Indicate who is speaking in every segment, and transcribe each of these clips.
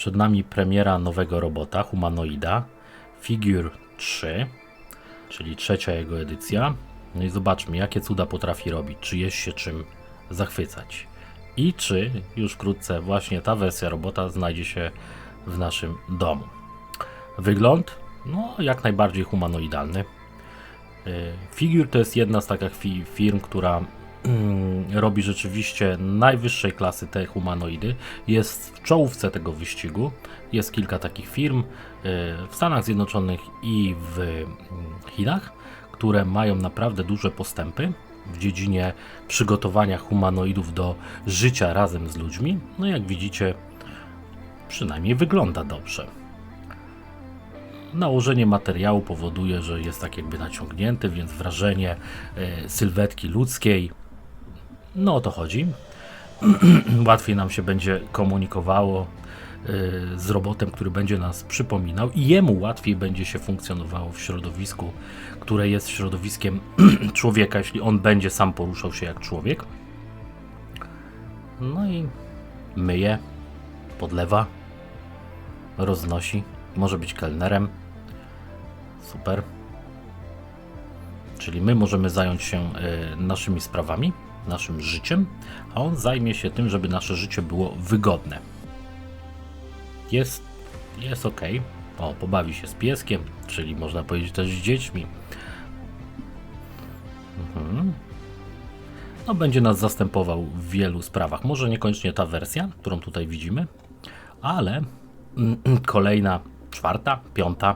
Speaker 1: Przed nami premiera nowego robota, humanoida, Figure 3, czyli trzecia jego edycja. No i zobaczmy, jakie cuda potrafi robić, czy jest się czym zachwycać. I czy już wkrótce właśnie ta wersja robota znajdzie się w naszym domu. Wygląd? No, jak najbardziej humanoidalny. Y, Figure to jest jedna z takich fi- firm, która robi rzeczywiście najwyższej klasy te humanoidy. Jest w czołówce tego wyścigu. Jest kilka takich firm y, w Stanach Zjednoczonych i w mm, Chinach, które mają naprawdę duże postępy w dziedzinie przygotowania humanoidów do życia razem z ludźmi. No jak widzicie, przynajmniej wygląda dobrze. Nałożenie materiału powoduje, że jest tak jakby naciągnięty, więc wrażenie e, sylwetki ludzkiej, no o to chodzi. Łatwiej nam się będzie komunikowało e, z robotem, który będzie nas przypominał i jemu łatwiej będzie się funkcjonowało w środowisku, które jest środowiskiem człowieka, jeśli on będzie sam poruszał się jak człowiek. No i myje, podlewa, roznosi, może być kelnerem. Super. Czyli my możemy zająć się e, naszymi sprawami, naszym życiem, a on zajmie się tym, żeby nasze życie było wygodne. Jest, jest ok. O, pobawi się z pieskiem, czyli można powiedzieć też z dziećmi. Mhm. No, będzie nas zastępował w wielu sprawach. Może niekoniecznie ta wersja, którą tutaj widzimy, ale mm, kolejna, czwarta, piąta.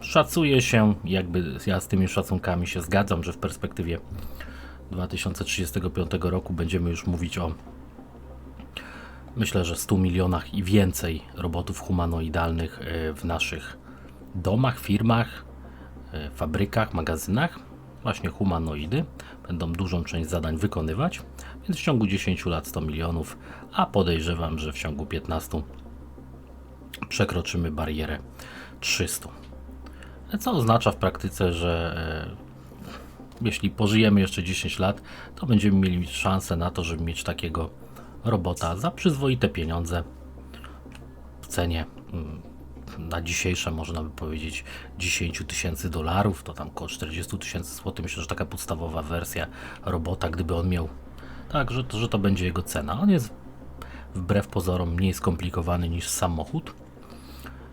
Speaker 1: Szacuje się, jakby ja z tymi szacunkami się zgadzam, że w perspektywie 2035 roku będziemy już mówić o myślę, że 100 milionach i więcej robotów humanoidalnych e, w naszych domach, firmach, e, fabrykach, magazynach. Właśnie humanoidy będą dużą część zadań wykonywać, więc w ciągu 10 lat 100 milionów, a podejrzewam, że w ciągu 15 przekroczymy barierę 300. Co oznacza w praktyce, że e, jeśli pożyjemy jeszcze 10 lat, to będziemy mieli szansę na to, żeby mieć takiego robota za przyzwoite pieniądze w cenie mm, na dzisiejsze można by powiedzieć 10 tysięcy dolarów, to tam około 40 tysięcy złotych. Myślę, że taka podstawowa wersja robota, gdyby on miał tak, że to, że to będzie jego cena. On jest wbrew pozorom mniej skomplikowany niż samochód.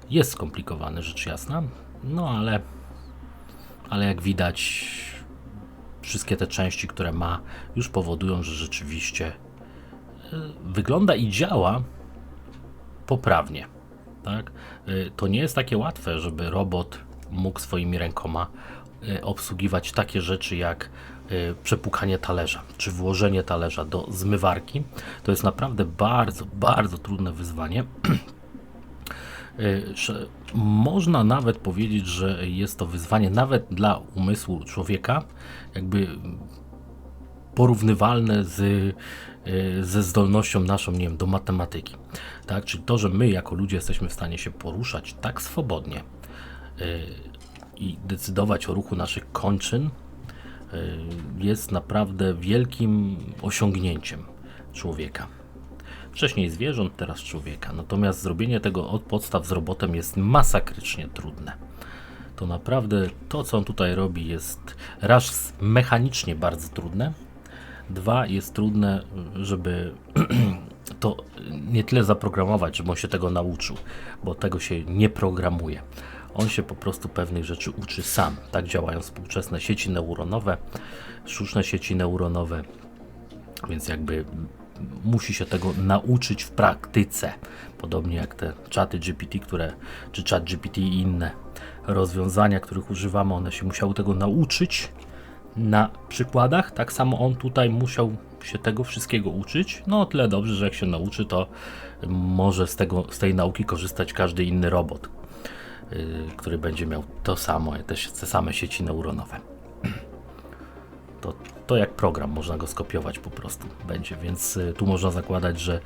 Speaker 1: Jest skomplikowany, rzecz jasna, no ale, ale jak widać, wszystkie te części, które ma, już powodują, że rzeczywiście y, wygląda i działa poprawnie. Tak? Y, To nie jest takie łatwe, żeby robot mógł swoimi rękoma y, obsługiwać takie rzeczy jak przepukanie talerza, czy włożenie talerza do zmywarki. To jest naprawdę bardzo, bardzo trudne wyzwanie. Można nawet powiedzieć, że jest to wyzwanie nawet dla umysłu człowieka, jakby porównywalne z, y, ze zdolnością naszą, nie wiem, do matematyki. Tak? Czyli to, że my jako ludzie jesteśmy w stanie się poruszać tak swobodnie y, i decydować o ruchu naszych kończyn, y, jest naprawdę wielkim osiągnięciem człowieka. Wcześniej zwierząt, teraz człowieka. Natomiast zrobienie tego od podstaw z robotem jest masakrycznie trudne. To naprawdę to, co on tutaj robi, jest raz mechanicznie bardzo trudne, dwa jest trudne, żeby to nie tyle zaprogramować, żeby on się tego nauczył, bo tego się nie programuje. On się po prostu pewnych rzeczy uczy sam. Tak działają współczesne sieci neuronowe, sztuczne sieci neuronowe, więc jakby musi się tego nauczyć w praktyce. Podobnie jak te czaty GPT, które, czy chat GPT i inne rozwiązania, których używamy, one się musiały tego nauczyć na przykładach. Tak samo on tutaj musiał się tego wszystkiego uczyć. No tyle dobrze, że jak się nauczy, to może z, tego, z tej nauki korzystać każdy inny robot, yy, który będzie miał to samo, te, te same sieci neuronowe to, to jak program, można go skopiować po prostu będzie, więc y, tu można zakładać, że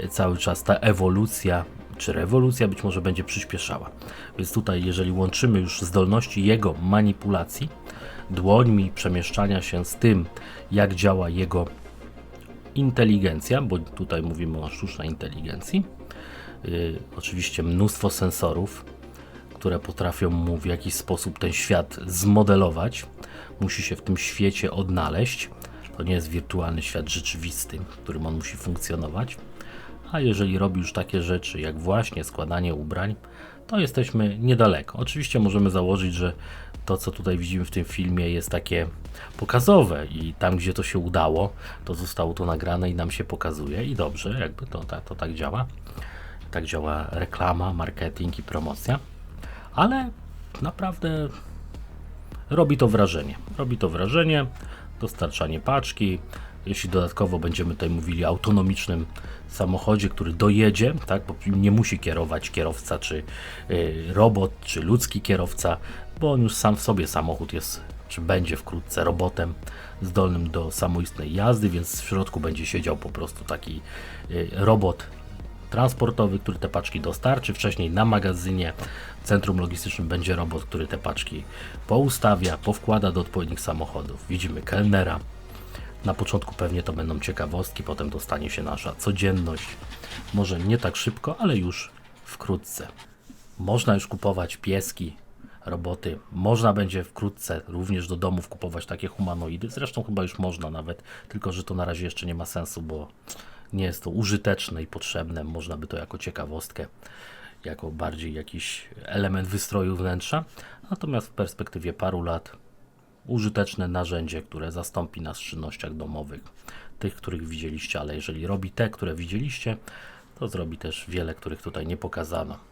Speaker 1: y, cały czas ta ewolucja czy rewolucja być może będzie przyspieszała. Więc tutaj, jeżeli łączymy już zdolności jego manipulacji, dłońmi przemieszczania się z tym, jak działa jego inteligencja, bo tutaj mówimy o sztucznej inteligencji. Yy, oczywiście mnóstwo sensorów, które potrafią mu w jakiś sposób ten świat zmodelować. Musi się w tym świecie odnaleźć. To nie jest wirtualny świat rzeczywisty, w którym on musi funkcjonować. A jeżeli robi już takie rzeczy, jak właśnie składanie ubrań, to jesteśmy niedaleko. Oczywiście możemy założyć, że to, co tutaj widzimy w tym filmie, jest takie pokazowe i tam, gdzie to się udało, to zostało to nagrane i nam się pokazuje i dobrze, jakby to, to, to tak działa. Tak działa reklama, marketing i promocja, ale naprawdę robi to wrażenie. Robi to wrażenie, dostarczanie paczki. Jeśli dodatkowo będziemy tutaj mówili o autonomicznym samochodzie, który dojedzie, tak, bo nie musi kierować kierowca, czy y, robot, czy ludzki kierowca, bo on już sam w sobie samochód jest, czy będzie wkrótce robotem zdolnym do samoistnej jazdy, więc w środku będzie siedział po prostu taki y, robot transportowy, który te paczki dostarczy. Wcześniej na magazynie centrum logistycznym będzie robot, który te paczki poustawia, powkłada do odpowiednich samochodów. Widzimy kelnera. Na początku pewnie to będą ciekawostki, potem dostanie się nasza codzienność. Może nie tak szybko, ale już wkrótce. Można już kupować pieski, roboty. Można będzie wkrótce również do domów kupować takie humanoidy. Zresztą chyba już można nawet, tylko że to na razie jeszcze nie ma sensu, bo nie jest to użyteczne i potrzebne. Można by to jako ciekawostkę, jako bardziej jakiś element wystroju wnętrza. Natomiast w perspektywie paru lat użyteczne narzędzie, które zastąpi nas w czynnościach domowych, tych, których widzieliście, ale jeżeli robi te, które widzieliście, to zrobi też wiele, których tutaj nie pokazano.